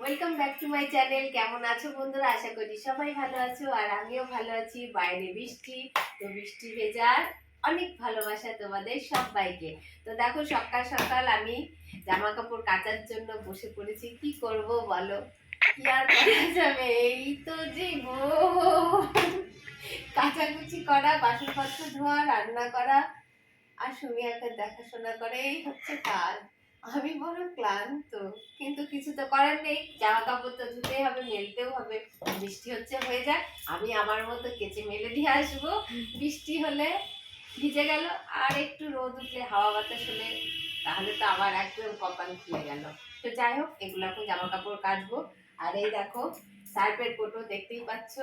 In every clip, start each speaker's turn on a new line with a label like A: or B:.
A: Welcome back to my channel কেমন আছো বন্ধুরা? আশা করি সবাই ভালো আছো, আর আমিও ভালো আছি। বাইরে বৃষ্টি, তো বৃষ্টি ভেজার অনেক ভালোবাসা তোমাদের সবাইকে। তো দেখো, সকাল সকাল আমি জামা কাপড় কাচার জন্য বসে পড়েছি। কি করব বলো? কি আর করা যাবে? এই তো জীবন। কাচাকুচি করা, বাসনপত্র ধোয়া, রান্না করা, আর সুমিয়াকে দেখাশোনা করে, এই হচ্ছে কাজ। আমি বড় ক্লান্ত, কিন্তু কিছু তো করার নেই। জামা কাপড় তো ধুতেই হবে, মেলতেও হবে। বৃষ্টি হচ্ছে, হয়ে যাক। আমি আমার মতো কেচে মেলে দিয়ে আসব। বৃষ্টি হলে ভিজে গেল, আর একটু রোদ উঠলে, হাওয়া বাতাস হলে, তাহলে তো আবার একদম কপাল খুলে গেল। তো যাই হোক, এগুলো এখন জামা কাপড় কাচবো। আর এই দেখো সার্ফের কোটো দেখতেই পাচ্ছ।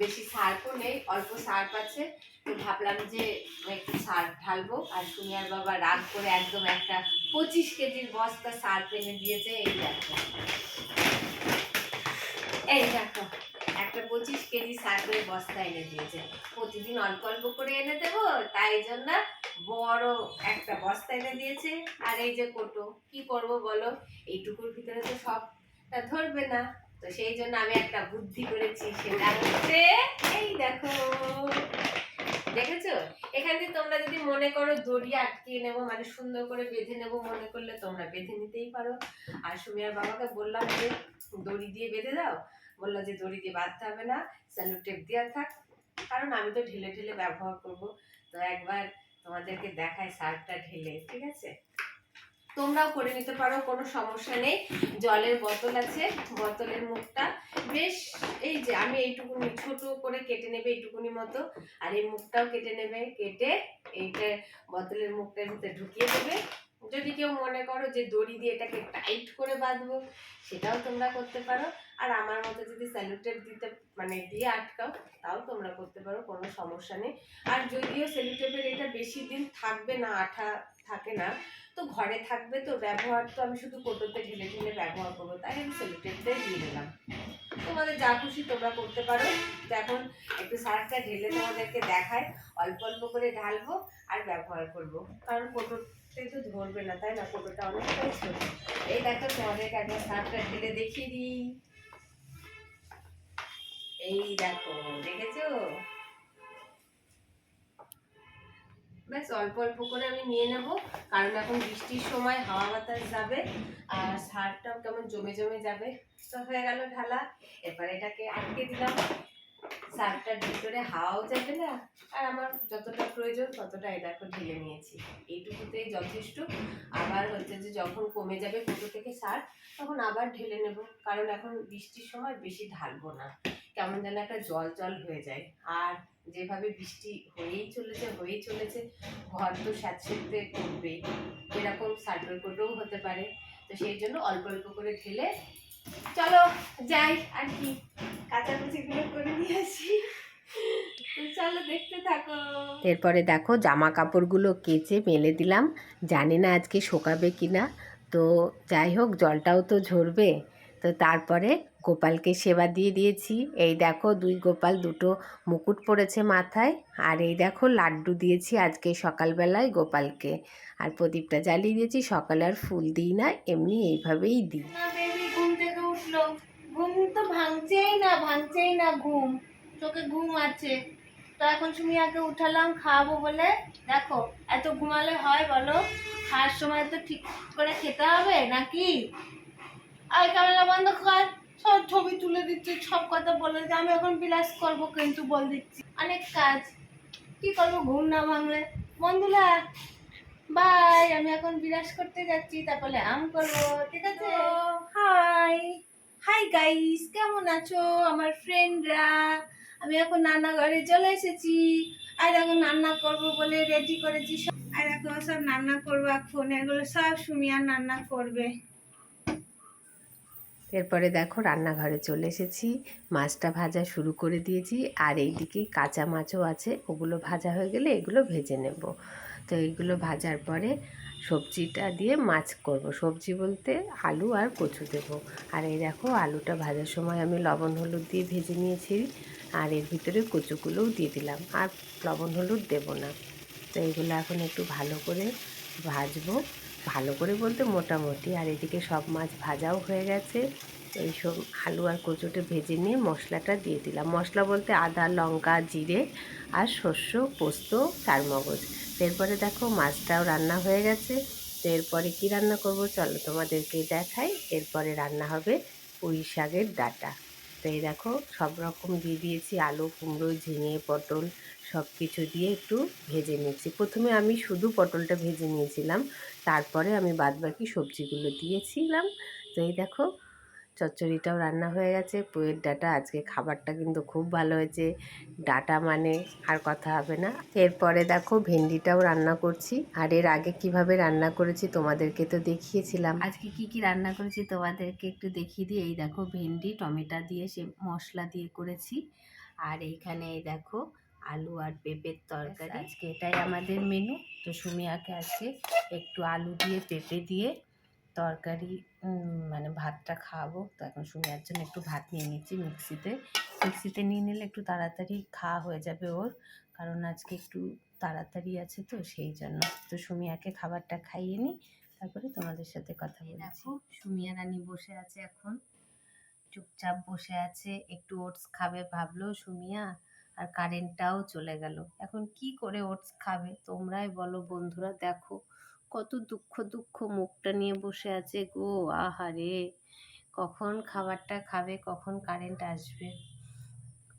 A: বেশি সার্পও নেই, অল্প সার্প আছে। তো ভাবলাম যে একটু সার্প ঢালবো, আর সুনিয়ার বাবা রাগ করে একদম একটা পঁচিশ কেজির বস্তা সার্ফ এনে দিয়েছে, এই দেখো। এই দেখো, একটা পঁচিশ কেজি সার্ফের বস্তা এনে দিয়েছে। প্রতিদিন অল্প অল্প করে এনে দেবো, তাই জন্য বড় একটা বস্তা এনে দিয়েছে। আর এই যে কোটো, কি করব বলো? এইটুকুর ভিতরে তো সবটা ধরবে না। তো সেই জন্য আমি একটা বুদ্ধি করেছি সেটা হচ্ছে, এই দেখো, দেখেছ? এখানে তোমরা যদি মনে করো দড়ি আটকিয়ে নেব মানে সুন্দর করে বেঁধে নেব মনে করলে তোমরা বেঁধে নিতেই পারো। আর সুমিয়ার বাবাকে বললাম যে, দড়ি দিয়ে বেঁধে দাও। বলল যে, দড়ি দিয়ে বাঁধতে হবে না স্যালো টেপ দেওয়া থাক। কারণ আমি তো ঢেলে ঢেলে ব্যবহার করব। তো একবার তোমাদেরকে দেখায় সারটা ঢেলে, ঠিক আছে? তোমরাও করে নিতে পারো, কোনো সমস্যা নেই। জলের বোতল আছে, বোতলের মুখটা বেশ, এই যে আমি এইটুকুনি, ছোট করে কেটে নেবে এইটুকুনি মতো, আর এই মুখটাও কেটে নেবে, কেটে এইটা বোতলের মুখটার ভিতরে ঢুকিয়ে দেবে। যদি কেউ মনে করো যে দড়ি দিয়ে এটাকে টাইট করে বাঁধবো, সেটাও তোমরা করতে পারো। আর আমার মতো যদি স্যালুটেপ দিতে মানে দিয়ে আটকাও, তাও তোমরা করতে পারো, কোনো সমস্যা নেই। আর যদিও সেলুটেপের এটা বেশি দিন থাকবে না, আঠা থাকে না। তো ঘরে থাকবে তো ব্যবহার তো আমি শুধু কোটোতে ঢেলে ঢেলে ব্যবহার করব, তাই আমি সেলুটেপটাই দিয়ে দিলাম। তোমাদের যা খুশি তোমরা করতে পারো। এখন একটু সার্ফটা ঢেলে তোমাদেরকে দেখায় অল্প অল্প করে ঢালবো আর ব্যবহার করব। কারণ কোটোতে তো ধরবে না, তাই না? কোটোটা অনেকটাই ছোট। এই দেখো তোমাদেরকে একবার সার্ফটা ঢেলে দেখিয়ে দিই। এই দেখো, দেখেছ? ব্যাস, অল্প অল্প করে আমি নিয়ে নেব। কারণ এখন বৃষ্টির সময় হাওয়া বাতাস যাবে আর সারটাও কেমন জমে জমে যাবে। তো হয়ে গেল ঢালা। এবার এটাকে আটকে দিলাম। সারটার ভিতরে হাওয়াও যাবে না। আর আমার যতটা প্রয়োজন ততটা দেখো ঢেলে নিয়েছি। এইটুকুতেই যথেষ্ট। আবার হচ্ছে যে যখন কমে যাবে কোটো থেকে সার, তখন আবার ঢেলে নেব। কারণ এখন বৃষ্টির সময় বেশি ঢালবো না। কেমন যেন একটা জল জল হয়ে যায়। আর যেভাবে বৃষ্টি হয়েই চলেছে হয়েই চলেছে, ঘর তো স্যাঁতসেঁতে করবে। এরকম সার্ভের কোটেও হতে পারে। তো সেই জন্য অল্প অল্প করে ঢেলে চলো যাই আর কি। কাচাকুচিগুলো করে নিয়ে আসি।
B: এরপরে দেখো জামা কাপড়গুলো কেচে মেলে দিলাম। জানি না আজকে শোকাবে কি না তো যাই হোক, জলটাও তো ঝরবে। তো তারপরে গোপালকে সেবা দিয়ে দিয়েছি। এই দেখো দুই গোপাল দুটো মুকুট পড়েছে মাথায় আর এই দেখো লাড্ডু দিয়েছি আজকে সকালবেলায় গোপালকে। আর প্রদীপটা জ্বালিয়ে দিয়েছি, সকালে আর ফুল দিই না, এমনি এইভাবেই দিই।
A: ঘুম থেকে উঠল। ঘুম তো ভাঙছেই না ভাঙছেই না ঘুম। চোখে ঘুম আছে। তো এখন সুমিয়াকে উঠালাম খাওয়াবো বলে। দেখো, এত ঘুমালে হয় বলো? খাওয়ার সময় তো ঠিক করে খেতে হবে নাকি? আর ক্যামেরা বন্ধ কর। সব ছবি তুলে দিচ্ছি, সব কথা বলে দিচ্ছি। আমি এখন বিলাস করব কিন্তু বল দিচ্ছি। অনেক কাজ। কি করব ঘুম না ভাঙলে? বন্ধুরা বাই আমি এখন বিলাস করতে যাচ্ছি, তারপরে আম করব, ঠিক আছে? হাই হাই গাইস কেমন আছো? আমার ফ্রেন্ডরা আমি এখন রান্নাঘরে চলে এসেছি। আর এখন রান্না করব বলে রেডি করেছি আর এখন সব রান্না করব এখন এগুলো সব সুমিয়া রান্না করবে।
B: এরপরে দেখো রান্নাঘরে চলে এসেছি। মাছটা ভাজা শুরু করে দিয়েছি। আর এইদিকে কাঁচা মাছও আছে। ওগুলো ভাজা হয়ে গেলে এগুলো ভেজে নেব। তো এইগুলো ভাজার পরে সবজিটা দিয়ে মাছ করব। সবজি বলতে আলু আর কচু দেবো। আর এই দেখো আলুটা ভাজার সময় আমি লবণ হলুদ দিয়ে ভেজে নিয়েছি। আর এর ভিতরে কচুগুলোও দিয়ে দিলাম। আর লবণ হলুদ দেবো না। তো এইগুলো এখন একটু ভালো করে ভাজবো।
A: ভালো করে বলতে মোটামুটি। আর এদিকে সব মাছ ভাজাও হয়ে গেছে। এই সব আলু আর কচুটে ভেজে নিয়ে মশলাটা দিয়ে দিলাম। মশলা বলতে আদা, লঙ্কা, জিরে আর শস্য, পোস্ত, চারমগজ। এরপরে দেখো মাছটাও রান্না হয়ে গেছে। তো এরপরে কী রান্না করব চলো তোমাদেরকে দেখাই। এরপরে রান্না হবে পুঁই শাকের ডাটা। তো এই দেখো সব রকম দিয়ে দিয়েছি। আলু, কুমড়ো, ঝিঙে, পটল সব কিছু দিয়ে একটু ভেজে নিয়েছি প্রথমে আমি শুধু পটলটা ভেজে নিয়েছিলাম। তারপরে আমি বাদবাকি সবজিগুলো দিয়েছিলাম। তো এই দেখো, চচ্চড়িটাও রান্না হয়ে গেছে। পুয়ের ডাটা, আজকে খাবারটা কিন্তু খুব ভালো হয়েছে। ডাটা মানে আর কথা হবে না। এরপরে দেখো, ভেন্ডিটাও রান্না করছি। আর এর আগে কীভাবে রান্না করেছি তোমাদেরকে তো দেখিয়েছিলাম। আজকে কি কি রান্না করেছি তোমাদেরকে একটু দেখিয়ে দিই। এই দেখো, ভেন্ডি, টমেটো দিয়ে সে মশলা দিয়ে করেছি। আর এইখানে এই দেখো আলু আর পেঁপের তরকারি। আজকে এটাই আমাদের মেনু তো সুমিয়াকে আজকে একটু আলু দিয়ে পেঁপে দিয়ে তরকারি মানে ভাতটা খাওয়াবো। তো এখন সুমিয়ার জন্য একটু ভাত নিয়ে নিচ্ছি মিক্সিতে। মিক্সিতে নিয়ে নিলে একটু তাড়াতাড়ি খাওয়া হয়ে যাবে ওর কারণ আজকে একটু তাড়াতাড়ি আছে তো সেই জন্য। তো সুমিয়াকে খাবারটা খাইয়ে নিই তারপরে তোমাদের সাথে কথা বলছি। সুমিয়া রানী বসে আছে এখন। চুপচাপ বসে আছে একটু ওটস খাবে ভাবলো সুমিয়া। আর কারেন্টটাও চলে গেল। এখন কি করে ওটস খাবে? তোমরাই বলো বন্ধুরা, দেখো কত দুঃখ দুঃখ মুখটা নিয়ে বসে আছে গো, আহারে! কখন খাবারটা খাবে, কখন কারেন্ট আসবে?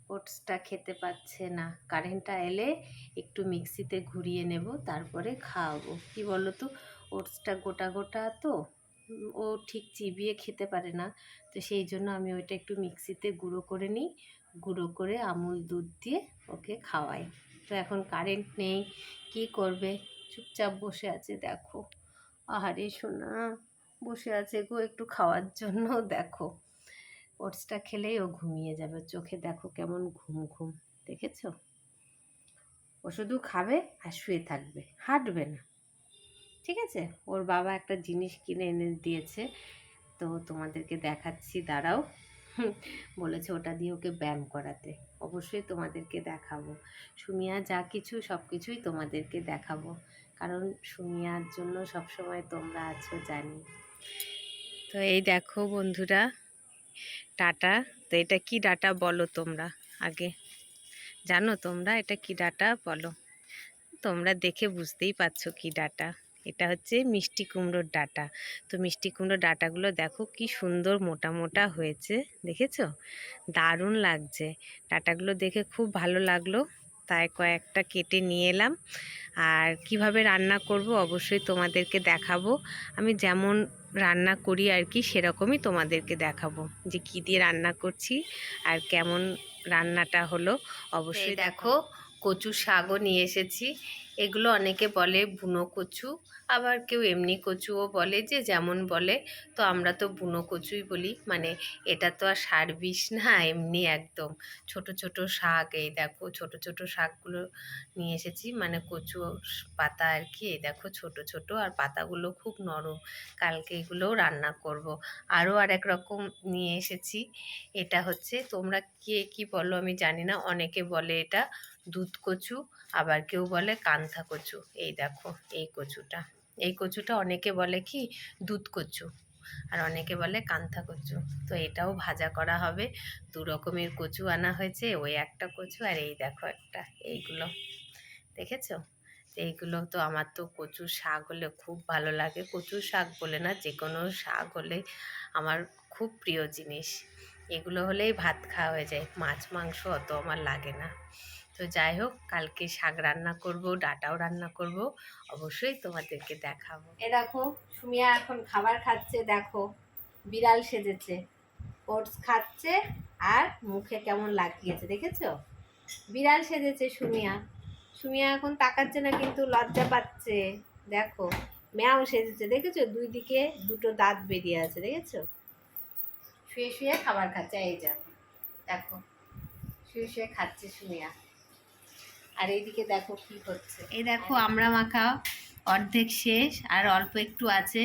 A: ওটসটা খেতে পাচ্ছে না। কারেন্টটা এলে একটু মিক্সিতে ঘুরিয়ে নেব, তারপরে খাওয়াবো। কি বলো তো ওটসটা গোটা গোটা তো ও ঠিক চিবিয়ে খেতে পারে না। তো সেই জন্য আমি ওইটা একটু মিক্সিতে গুঁড়ো করে নিই। গুঁড়ো করে আমুল দুধ দিয়ে ওকে খাওয়াই। তো এখন কারেন্ট নেই, কি করবে? চুপচাপ বসে আছে, দেখো। আহারে সোনা, বসে আছে গো একটু খাওয়ার জন্য, দেখো। ওটসটা খেলেই ও ঘুমিয়ে যাবে, চোখে দেখো কেমন ঘুম ঘুম, দেখেছ? ও শুধু খাবে আর শুয়ে থাকবে, হাঁটবে না। ঠিক আছে? ওর বাবা একটা জিনিস কিনে এনে দিয়েছে, তো তোমাদেরকে দেখাচ্ছি, দাঁড়াও। বলেছে ওটা দিয়ে ওকে ব্যায়াম করাতে। অবশ্যই তোমাদেরকে দেখাবো। সুমিয়া যা কিছু সব কিছুই তোমাদেরকে দেখাবো। কারণ সুমিয়ার জন্য সবসময় তোমরা আছো, জানি। তো এই দেখো বন্ধুরা, ডাটা। তো এটা কি ডাটা বলো তোমরা আগে? জানো তোমরা এটা কি ডাটা? বলো। তোমরা দেখে বুঝতেই পারছ কি ডাটা। এটা হচ্ছে মিষ্টি কুমড়োর ডাটা। তো মিষ্টি কুমড়োর ডাটাগুলো দেখো কি সুন্দর মোটা মোটা হয়েছে দেখেছ? দারুণ লাগছে। ডাটাগুলো দেখে খুব ভালো লাগল তাই কয়েকটা কেটে নিয়ে এলাম। আর কীভাবে রান্না করব অবশ্যই তোমাদেরকে দেখাবো। আমি যেমন রান্না করি আর কি সেরকমই তোমাদেরকে দেখাবো যে কী দিয়ে রান্না করছি আর কেমন রান্নাটা হলো। অবশ্যই দেখো কচু শাকও নিয়ে এসেছি। এগুলো অনেকে বলে বুনো কচু, আবার কেউ এমনি কচুও বলে যে যেমন বলে। তো আমরা তো বুনো কচুই বলি মানে এটা তো আর সার বিষ না, এমনি একদম। ছোট ছোট শাক, এই দেখো, ছোট ছোট শাকগুলো নিয়ে এসেছি মানে কচু পাতা আর কি, এই দেখো, ছোট ছোট, আর পাতাগুলো খুব নরম। কালকে এগুলোও রান্না করব। আরও আর এক রকম নিয়ে এসেছি, এটা হচ্ছে তোমরা কে কি বলো আমি জানি না, অনেকে বলে এটা দুধ কচু, আবার কেউ বলে কান্থা কচু, এই দেখো, এই কচুটা। এই কচুটা অনেকে বলে কি, দুধ কচু, আর অনেকে বলে কান্থা কচু। তো এটাও ভাজা করা হবে। দু রকমের কচু আনা হয়েছে, ওই একটা কচু আর এই দেখো একটা, এইগুলো। দেখেছ? এইগুলো তো আমার তো কচু শাক হলে খুব ভালো লাগে। কচু শাক বলে না যে কোনো শাক হলে আমার খুব প্রিয় জিনিস। এগুলো হলেই ভাত খাওয়া হয়ে যায়। মাছ, মাংস অত আমার লাগে না। তো যাই হোক, কালকে শাক রান্না করব, ডাটাও রান্না করব, অবশ্যই তোমাদেরকে দেখাবো। এ দেখো, সুমিয়া এখন খাবার খাচ্ছে, দেখো, বিড়াল সেজেছে। ওটস খাচ্ছে আর মুখে কেমন লাগিয়েছে, দেখেছ? বিড়াল সেজেছে সুমিয়া। সুমিয়া এখন তাকাচ্ছে না, কিন্তু লজ্জা পাচ্ছে। দেখো, ম্যাও সেজেছে, দেখেছ? দুই দিকে দুটো দাঁত বেরিয়ে আছে, দেখেছ? শুয়ে শুয়ে খাবার খাচ্ছে, এই যা। দেখো, শুয়ে শুয়ে খাচ্ছে সুমিয়া। আর এইদিকে দেখো কি হচ্ছে। এই দেখো আমরা মাখা অর্ধেক শেষ আর অল্প একটু আছে।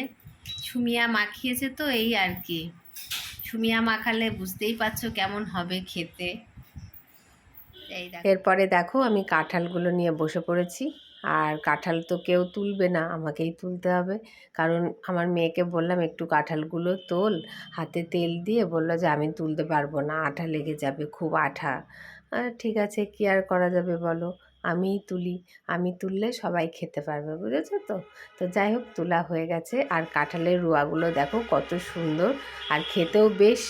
A: সুমিয়া মাখিয়েছে তো এই আর কি। সুমিয়া মাখালে বুঝতেই পারছ কেমন হবে খেতে। এই এরপরে দেখো আমি কাঁঠালগুলো নিয়ে বসে পড়েছি। আর কাঁঠাল তো কেউ তুলবে না আমাকেই তুলতে হবে। কারণ আমার মেয়েকে বললাম একটু কাঁঠালগুলো তোল। হাতে তেল দিয়ে বলল যে আমি তুলতে পারব না আঠা লেগে যাবে খুব আঠা। ঠিক আছে, কী আর করা যাবে বলো? আমিই তুলি। আমি তুললে সবাই খেতে পারবে, বুঝেছ তো? তো যাই হোক, তোলা হয়ে গেছে। আর কাঁঠালের রোয়াগুলো দেখো কত সুন্দর। আর খেতেও বেশ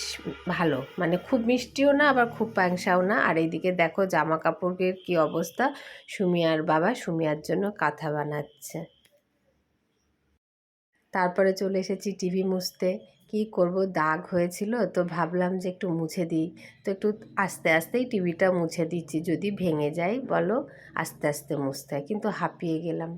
A: ভালো। মানে খুব মিষ্টিও না, আবার খুব প্যাংসাও না। আর এইদিকে দেখো জামা কাপড়ের কী অবস্থা। সুমিয়ার বাবা সুমিয়ার জন্য কাঁথা বানাচ্ছে। তারপরে চলে এসেছি টিভি মুছতে। কি করব, দাগ হয়েছিল, তো ভাবলাম যে একটু মুছে দিই। তো একটু আস্তে আস্তেই টিভিটা মুছে দিচ্ছি, যদি ভেঙে যায় বলো, আস্তে আস্তে মুছতে হয়, কিন্তু হাঁপিয়ে গেলাম।